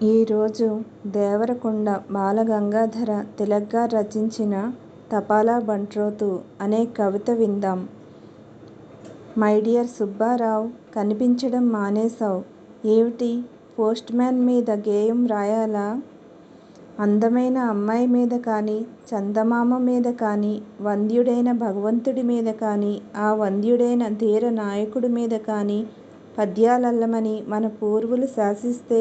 ఈరోజు దేవరకొండ బాలగంగాధర తిలక్ గారు రచించిన 'తపాలా బంట్రోతు' అనే కవిత విందాం. My dear Subbarao! కనిపించడం మానేశావ్. ఏవిటి? పోస్ట్ మాన్ మీద గేయం రాయాలా? అందమైన అమ్మాయి మీద కానీ, చందమామ మీద కానీ, వంద్యుడైన భగవంతుడి మీద కానీ, ఆ వంద్యుడైన ధీర నాయకుడి మీద కానీ పద్యాలల్లమని మన పూర్వులు శాసిస్తే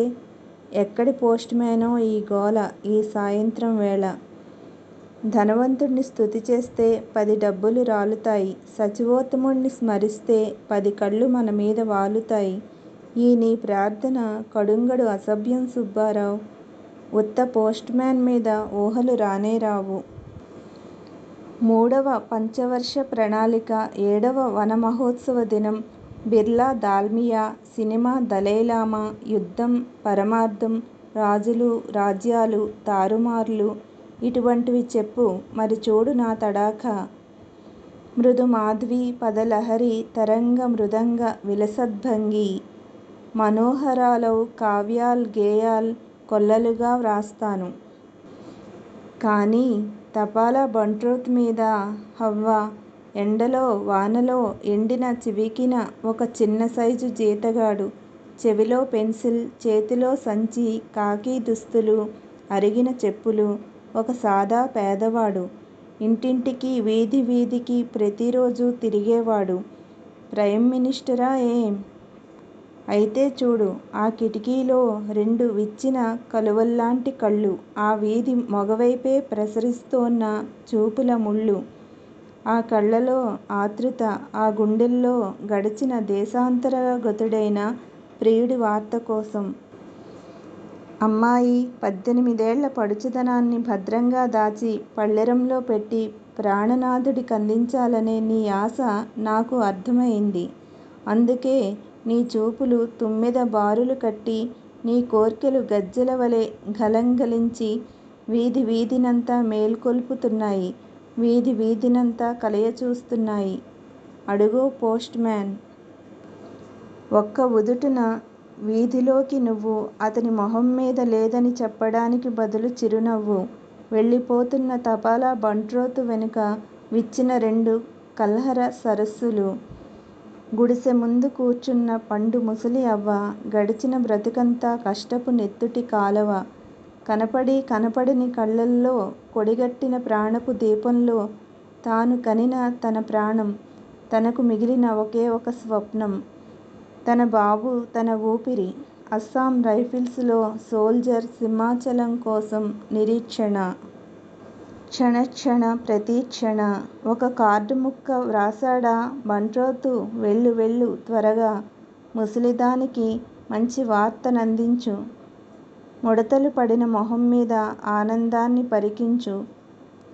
ఎక్కడి పోస్ట్ మేనో ఈ గోల ఈ సాయంత్రం వేళ? ధనవంతుణ్ణి స్తుతి చేస్తే పది డబ్బులు రాలుతాయి. సచివోత్తముణ్ణి స్మరిస్తే పది కళ్ళు మన మీద వాలుతాయి. ఈ నీ ప్రార్థన కడుంగడు అసభ్యం సుబ్బారావ్! ఉత్త పోస్ట్ మ్యాన్ మీద ఊహలు రానే రావు మూడవ పంచవర్ష ప్రణాళిక ఏడవ వన మహోత్సవ దినం బిర్లా దాల్మియా సినిమా దలైలామా యుద్ధం పరమార్థం రాజులు రాజ్యాలు తారుమార్లు ఇటువంటివి చెప్పు మరి చూడు నా తడాఖా! మృదు మాధ్వీ పదలహరి తరంగ మృదంగ విలసద్భంగి మనోహరాలౌ కావ్యాల్ గేయాల్ కొల్లలుగా వ్రాస్తాను. కానీ తపాలా బంట్రోత్ మీద హవ్వ ఎండలో వానలో ఎండిన చివికిన ఒక చిన్న సైజు జీతగాడు. చెవిలో పెన్సిల్ చేతిలో సంచి ఖాకీ దుస్తులు అరిగిన చెప్పులు. ఒక సాదా పేదవాడు. ఇంటింటికీ వీధి వీధికి ప్రతిరోజూ తిరిగేవాడు. ప్రైమ్ మినిస్టరా ఏం? అయితే చూడు ఆ కిటికీలో రెండు విచ్చిన కలువల్లాంటి కళ్ళు. ఆ వీధి మగవైపే ప్రసరిస్తోన్న చూపుల ముళ్ళు. ఆ కళ్ళలో ఆతృత ఆ గుండెల్లో గడచిన దేశాంతరగతుడైన ప్రియుడి వార్త కోసం. అమ్మాయి పద్దెనిమిదేళ్ళ పడుచుదనాన్ని భద్రంగా దాచి పళ్ళెరంలో పెట్టి ప్రాణనాథుడి కందించాలనే నీ ఆశ నాకు అర్థమైంది అందుకే నీ చూపులు తుమ్మెద బారులు కట్టి నీ కోర్కెలు గజ్జెలవలె ఘళఘళించి వీధి వీధినంతా మేల్కొల్పుతున్నాయి వీధి వీధినంతా కలయచూస్తున్నాయి. అడుగో పోస్ట్ మాన్! ఒక్క ఉదుటున వీధిలోకి నువ్వు అతని మొహంమీద లేదని చెప్పడానికి బదులు చిరునవ్వు. వెళ్ళిపోతున్న తపాలా బంట్రోతు వెనుక విచ్చిన రెండు కల్హర సరస్సులు. గుడిసె ముందు కూర్చున్న పండు ముసలి అవ్వ గడిచిన బ్రతుకంతా కష్టపు నెత్తుటి కాలవ. కనపడి కనపడని కళ్ళల్లో కొడిగట్టిన ప్రాణపు దీపంలో తాను కనిన తన ప్రాణం తనకు మిగిలిన ఒకే ఒక స్వప్నం తన బాబు తన ఊపిరి అస్సాం రైఫిల్స్లో సోల్జర్ సింహాచలం కోసం నిరీక్షణ. క్షణక్షణ ప్రతీక్షణ. ఒక కార్డు ముక్క వ్రాశాడా బంట్రోతు వెళ్ళు వెళ్ళు త్వరగా ముసలిదానికి మంచి వార్త నందించు. ముడతలు పడిన మొహం మీద ఆనందాన్ని పరికించు.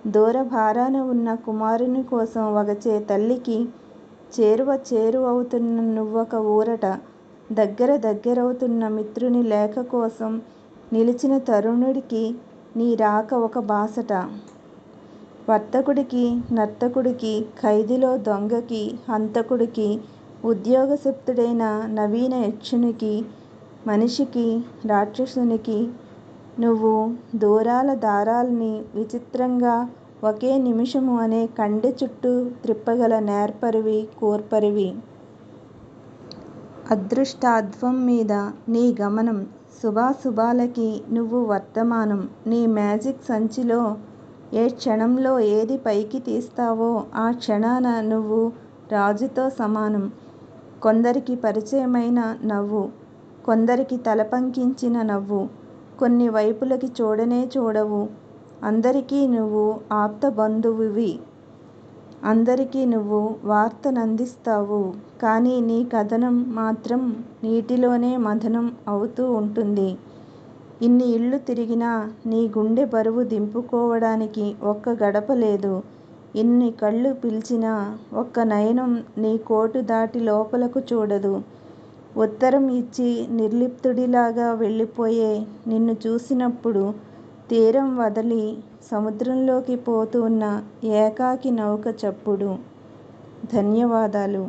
దూరభారాన ఉన్న కుమారుని కోసం వగచే తల్లికి చేరువ చేరువవుతున్న నువ్వొక ఊరట దగ్గర దగ్గరవుతున్న మిత్రుని లేఖ కోసం నిలిచిన తరుణుడికి నీ రాక ఒక బాసట. వర్తకుడికి నర్తకుడికి ఖైదీలో దొంగకి హంతకుడికి ఉద్యోగశప్తుడైన నవీన యక్షునికి మనిషికి రాక్షసునికి నువ్వు దూరాల దారాల్ని విచిత్రంగా ఒకే నిమిషము అనే కండె చుట్టూ త్రిప్పగల నేర్పరివి కూర్పరివి. అదృష్టాధ్వం మీద నీ గమనం శుభాశుభాలకి నువ్వు వర్తమానం నీ మేజిక్ సంచిలో ఏ క్షణంలో ఏది పైకి తీస్తావో ఆ క్షణాన నువ్వు రాజుతో సమానం. కొందరికి పరిచయమైన నవ్వు కొందరికి తలపంకించిన నవ్వు కొన్ని వైపులకి చూడనే చూడవు అందరికీ నువ్వు ఆప్తబంధువువి అందరికీ నువ్వు వార్తనందిస్తావు కానీ నీ కథనం మాత్రం నీటిలోనే మథనం అవుతూ ఉంటుంది. ఇన్ని ఇళ్ళు తిరిగినా నీ గుండె బరువు దింపుకోవడానికి ఒక్క గడప లేదు ఇన్ని కళ్ళు పిలిచినా ఒక్క నయనం నీ కోటు దాటి లోపలకు చూడదు. ఉత్తరం ఇచ్చి నిర్లిప్తుడిలాగా వెళ్ళిపోయే నిన్ను చూసినప్పుడు తీరం వదలి సముద్రంలోకి పోతూన్న ఏకాకి నౌక చప్పుడు. ధన్యవాదాలు